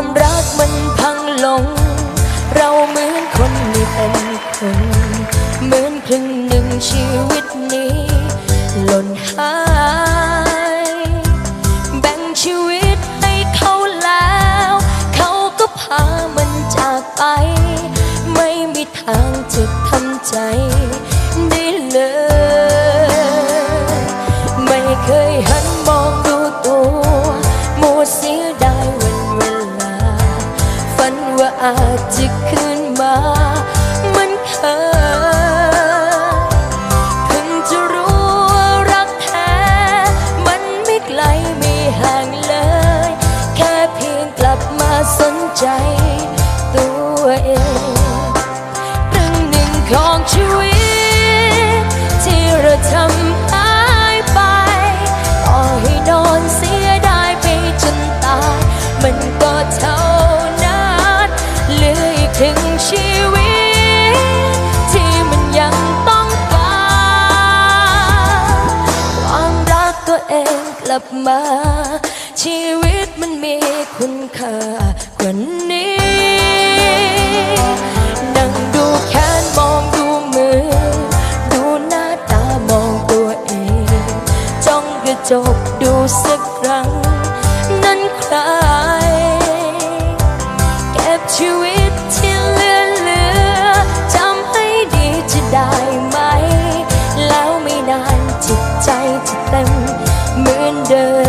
ความรักมันพังลง เราเหมือนคนไม่เป็นคนเหมือนครึ่งหนึ่งชีวิตนี้หล่นหาย แบ่งชีวิตให้เขาแล้ว เขาก็พามันจากไป ไม่มีทาง ฝันว่าอาจจะคืนมา ถึงชีวิต ที่มันยังต้องการความรักตัวเองกลับมา ชีวิตมันมีคุณค่ากว่านี้นั่งดูแค่มองดูมือ ดูหน้าตามองตัวเองจ้องกระจกดูสักครั้ง wonder